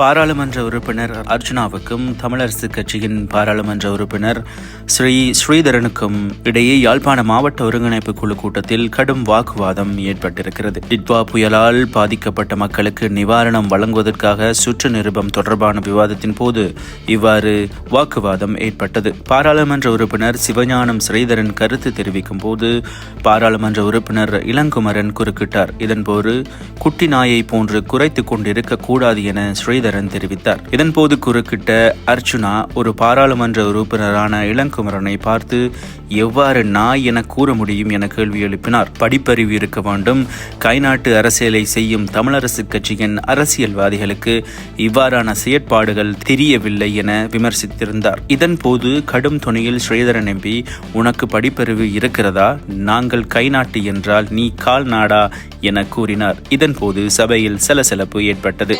பாராளுமன்ற உறுப்பினர் அர்ஜுனாவுக்கும் தமிழரசு கட்சியின் பாராளுமன்ற உறுப்பினர் ஸ்ரீ ஸ்ரீதரனுக்கும் இடையே யாழ்ப்பாண மாவட்ட ஒருங்கிணைப்பு குழு கூட்டத்தில் கடும் வாக்குவாதம் ஏற்பட்டிருக்கிறது. டிட்வா புயலால் பாதிக்கப்பட்ட மக்களுக்கு நிவாரணம் வழங்குவதற்காக சுற்று நிருபம் தொடர்பான விவாதத்தின் போது இவ்வாறு வாக்குவாதம் ஏற்பட்டது. பாராளுமன்ற உறுப்பினர் சிவஞானம் ஸ்ரீதரன் கருத்து தெரிவிக்கும் போது பாராளுமன்ற உறுப்பினர் இளங்குமரன் குறுக்கிட்டார். இதன்போது குட்டி நாயை போன்று குறைத்துக் கொண்டிருக்க கூடாது என ஸ்ரீதரன் தெரிவித்தார். இதன்போது குறுக்கிட்ட அர்ச்சுனா ஒரு பாராளுமன்ற உறுப்பினரான இளங்குமரனை பார்த்து எவ்வாறு நாய் என கூற முடியும் என கேள்வி எழுப்பினார். படிப்பறிவு இருக்க வேண்டும். கைநாட்டு அரசியலை செய்யும் தமிழரசு கட்சியின் அரசியல்வாதிகளுக்கு இவ்வாறான செயற்பாடுகள் தெரியவில்லை என விமர்சித்திருந்தார். இதன்போது கடும் துணியில் ஸ்ரீதரன் எம்பி உனக்கு படிப்பறிவு இருக்கிறதா? நாங்கள் கைநாட்டு என்றால் நீ கால் நாடா என கூறினார். இதன்போது சபையில் சலசலப்பு ஏற்பட்டது.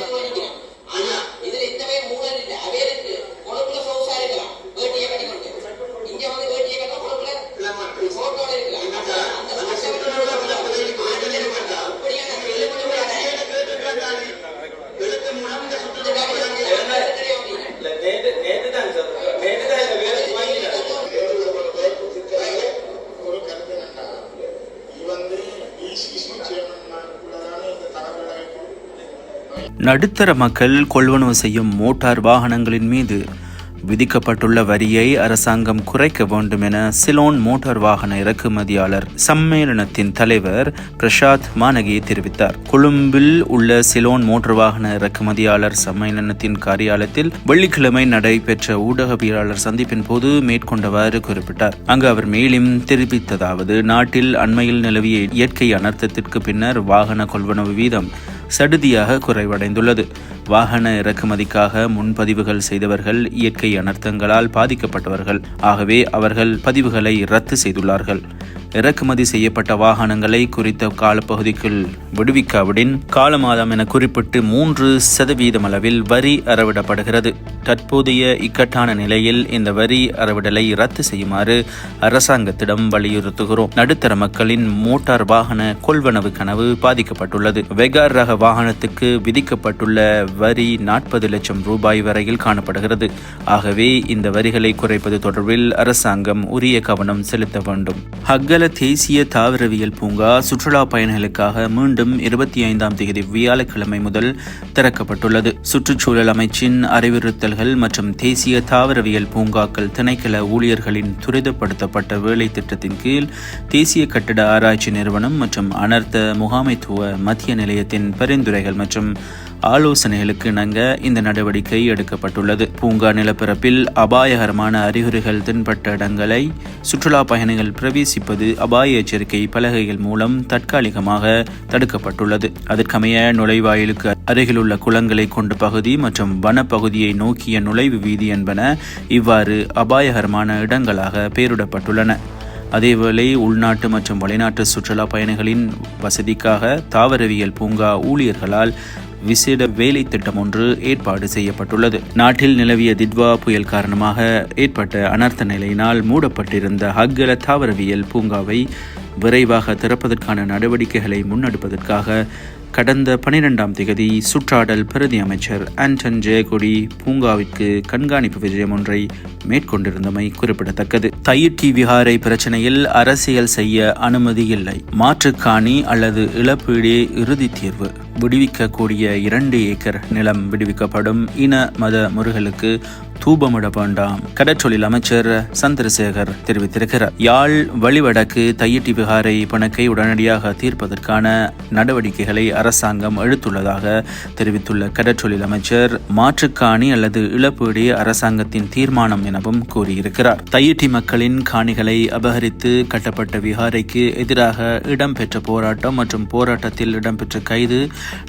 நடுத்தர மக்கள் கொள்வனவு செய்யும் மோட்டார் வாகனங்களின் மீது விதிக்கப்பட்டுள்ள வரியை அரசாங்கம் குறைக்க வேண்டும் என சிலோன் மோட்டார் வாகன இறக்குமதியாளர் சம்மேளனத்தின் தலைவர் பிரசாத் மானகி தெரிவித்தார். கொழும்பில் உள்ள சிலோன் மோட்டார் வாகன இறக்குமதியாளர் சம்மேளனத்தின் காரியாலயத்தில் வெள்ளிக்கிழமை நடைபெற்ற ஊடகவியலாளர் சந்திப்பின் போது மேற்கொண்டவாறு குறிப்பிட்டார். அங்கு அவர் மேலும் தெரிவித்ததாவது நாட்டில் அண்மையில் நிலவிய இயற்கை அனர்த்தத்திற்கு பின்னர் வாகன கொள்வனவு வீதம் சடுதியாக குறைவடைந்துள்ளது. வாகன இறக்குமதிக்காக முன்பதிவுகள் செய்தவர்கள் இயற்கை அனர்த்தங்களால் பாதிக்கப்பட்டவர்கள். ஆகவே அவர்கள் பதிவுகளை ரத்து செய்துள்ளார்கள். இறக்குமதி செய்யப்பட்ட வாகனங்களை குறித்த காலப்பகுதிக்குள் விடுவிக்காவிடின் காலமாதம் என குறிப்பிட்டு மூன்று சதவீதம் அளவில் வரி அறவிடப்படுகிறது. தற்போதைய இக்கட்டான நிலையில் இந்த வரி அறவிடலை ரத்து செய்யுமாறு அரசாங்கத்திடம் வலியுறுத்துகிறோம். நடுத்தர மக்களின் மோட்டார் வாகன கொள்வனவு கனவு பாதிக்கப்பட்டுள்ளது. வெகார் ரக வாகனத்துக்கு விதிக்கப்பட்டுள்ள வரி நாற்பது லட்சம் ரூபாய் வரையில் காணப்படுகிறது. ஆகவே இந்த வரிகளை குறைப்பது தொடர்பில் அரசாங்கம் உரிய கவனம் செலுத்த வேண்டும். ஹக்கல் தேசிய தாவரவியல் பூங்கா சுற்றுலா பயணிகளுக்காக மீண்டும் இருபத்தி ஐந்தாம் தேதி வியாழக்கிழமை முதல் திறக்கப்பட்டுள்ளது. சுற்றுச்சூழல் அமைச்சின் அறிவுறுத்தல்கள் மற்றும் தேசிய தாவரவியல் பூங்காக்கள் திணைக்கள ஊழியர்களின் துரிதப்படுத்தப்பட்ட வேலை திட்டத்தின் கீழ் தேசிய கட்டிட ஆராய்ச்சி நிறுவனம் மற்றும் அனர்த்த முகாமைத்துவ மத்திய நிலையத்தின் பரிந்துரைகள் மற்றும் ஆலோசனைகளுக்கு இணங்க இந்த நடவடிக்கை எடுக்கப்பட்டுள்ளது. பூங்கா நிலப்பரப்பில் அபாயகரமான அறிகுறிகள் தென்பட்ட இடங்களை சுற்றுலா பயணிகள் பிரவேசிப்பது அபாய எச்சரிக்கை பலகைகள் மூலம் தற்காலிகமாக தடுக்கப்பட்டுள்ளது. அதற்கமைய நுழைவாயிலுக்கு அருகிலுள்ள குளங்களை கொண்ட பகுதி மற்றும் வனப்பகுதியை நோக்கிய நுழைவு வீதி என்பன இவ்வாறு அபாயகரமான இடங்களாக பெயரிடப்பட்டுள்ளன. அதேவேளை உள்நாட்டு மற்றும் வெளிநாட்டு சுற்றுலா பயணிகளின் வசதிக்காக தாவரவியல் பூங்கா ஊழியர்களால் விசேட வேலை திட்டம் ஒன்று ஏற்பாடு செய்யப்பட்டுள்ளது. நாட்டில் நிலவிய திட்வா புயல் காரணமாக ஏற்பட்ட அனர்த்த நிலையினால் மூடப்பட்டிருந்த ஹக்கல தாவரவியல் பூங்காவை விரைவாக திறப்பதற்கான நடவடிக்கைகளை முன்னெடுப்பதற்காக கடந்த பனிரெண்டாம் திகதி சுற்றாடல் பிரதி அமைச்சர் ஆண்டன் ஜெயக்கொடி பூங்காவிற்கு கண்காணிப்பு விஜயம் ஒன்றை மேற்கொண்டிருந்தமை குறிப்பிடத்தக்கது. தையிட்டி விகாரை பிரச்சனையில் அரசியல் செய்ய அனுமதி இல்லை. மாற்றுக்காணி அல்லது இழப்பீடே இறுதி தீர்வு. விடுவிக்கக்கூடிய இரண்டு ஏக்கர் நிலம் விடுவிக்கப்படும். இன மத முருகலுக்கு தூபமிட வேண்டாம். கடற்றொழில் அமைச்சர் சந்திரசேகர் தெரிவித்திருக்கிறார். யாழ் வழிவடக்கு தையிட்டி விகாரை பணக்கை உடனடியாக தீர்ப்பதற்கான நடவடிக்கைகளை அரசாங்கம் எடுத்துள்ளதாக தெரிவித்துள்ள கடற்றொழில் அமைச்சர் மாற்றுக்காணி அல்லது இழப்பீடு அரசாங்கத்தின் தீர்மானம் எனவும் கூறியிருக்கிறார். தையிட்டி மக்களின் காணிகளை அபகரித்து கட்டப்பட்ட விஹாரைக்கு எதிராக இடம்பெற்ற போராட்டம் மற்றும் போராட்டத்தில் இடம்பெற்ற கைது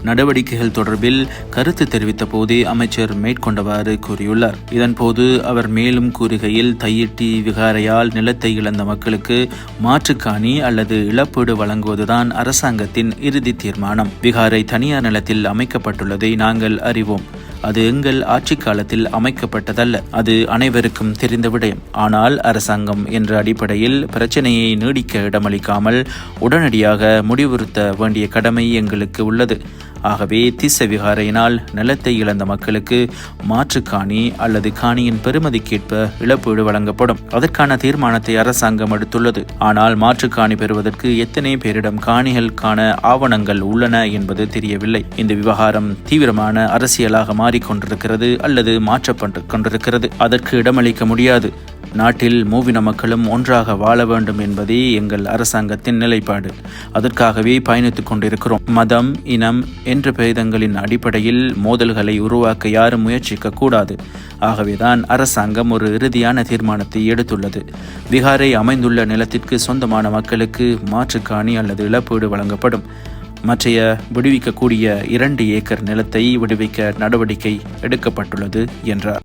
நடவடிக்கைகள் தொடர்பில் கருத்து தெரிவித்த போதே அமைச்சர் மேற்கொண்டவாறு கூறியுள்ளார். இதன்போது அவர் மேலும் கூறுகையில் தையிட்டி விகாரையால் நிலத்தை இழந்த மக்களுக்கு மாற்றுக்காணி அல்லது இழப்பீடு வழங்குவதுதான் அரசாங்கத்தின் இறுதி தீர்மானம். விகாரை தனியார் நிலத்தில் அமைக்கப்பட்டுள்ளதை நாங்கள் அறிவோம். அது எங்கள் ஆட்சி காலத்தில் அமைக்கப்பட்டதல்ல. அது அனைவருக்கும் தெரிந்த விடயம். ஆனால் அரசாங்கம் என்ற அடிப்படையில் பிரச்சனையை நீடிக்க இடமளிக்காமல் உடனடியாக முடிவுறுத்த வேண்டிய கடமை எங்களுக்கு உள்ளது. ஆகவே திஸ்ஸ விகாரையினால் நிலத்தை இழந்த மக்களுக்கு மாற்றுக்காணி அல்லது காணியின் பெறுமதிக்கேற்ப இழப்பீடு வழங்கப்படும். அதற்கான தீர்மானத்தை அரசாங்கம் எடுத்துள்ளது. ஆனால் மாற்றுக்காணி பெறுவதற்கு எத்தனை பேரிடம் காணிகளுக்கான ஆவணங்கள் உள்ளன என்பது தெரியவில்லை. இந்த விவகாரம் தீவிரமான அரசியலாக மாறிக்கொண்டிருக்கிறது அல்லது மாற்றப்பட்டு கொண்டிருக்கிறது. அதற்கு இடமளிக்க முடியாது. நாட்டில் மூவின மக்களும் ஒன்றாக வாழ வேண்டும் என்பதே எங்கள் அரசாங்கத்தின் நிலைப்பாடு. அதற்காகவே பயணித்துக் கொண்டிருக்கிறோம். மதம் இனம் என்ற பேதங்களின் அடிப்படையில் மோதல்களை உருவாக்க யாரும் முயற்சிக்க கூடாது ஆகவேதான் அரசாங்கம் ஒரு இறுதியான தீர்மானத்தை எடுத்துள்ளது. விகாரை அமைந்துள்ள நிலத்திற்கு சொந்தமான மக்களுக்கு மாற்றுக்காணி அல்லது இழப்பீடு வழங்கப்படும். மற்றைய விடுவிக்கக்கூடிய இரண்டு ஏக்கர் நிலத்தை விடுவிக்க நடவடிக்கை எடுக்கப்பட்டுள்ளது என்றார்.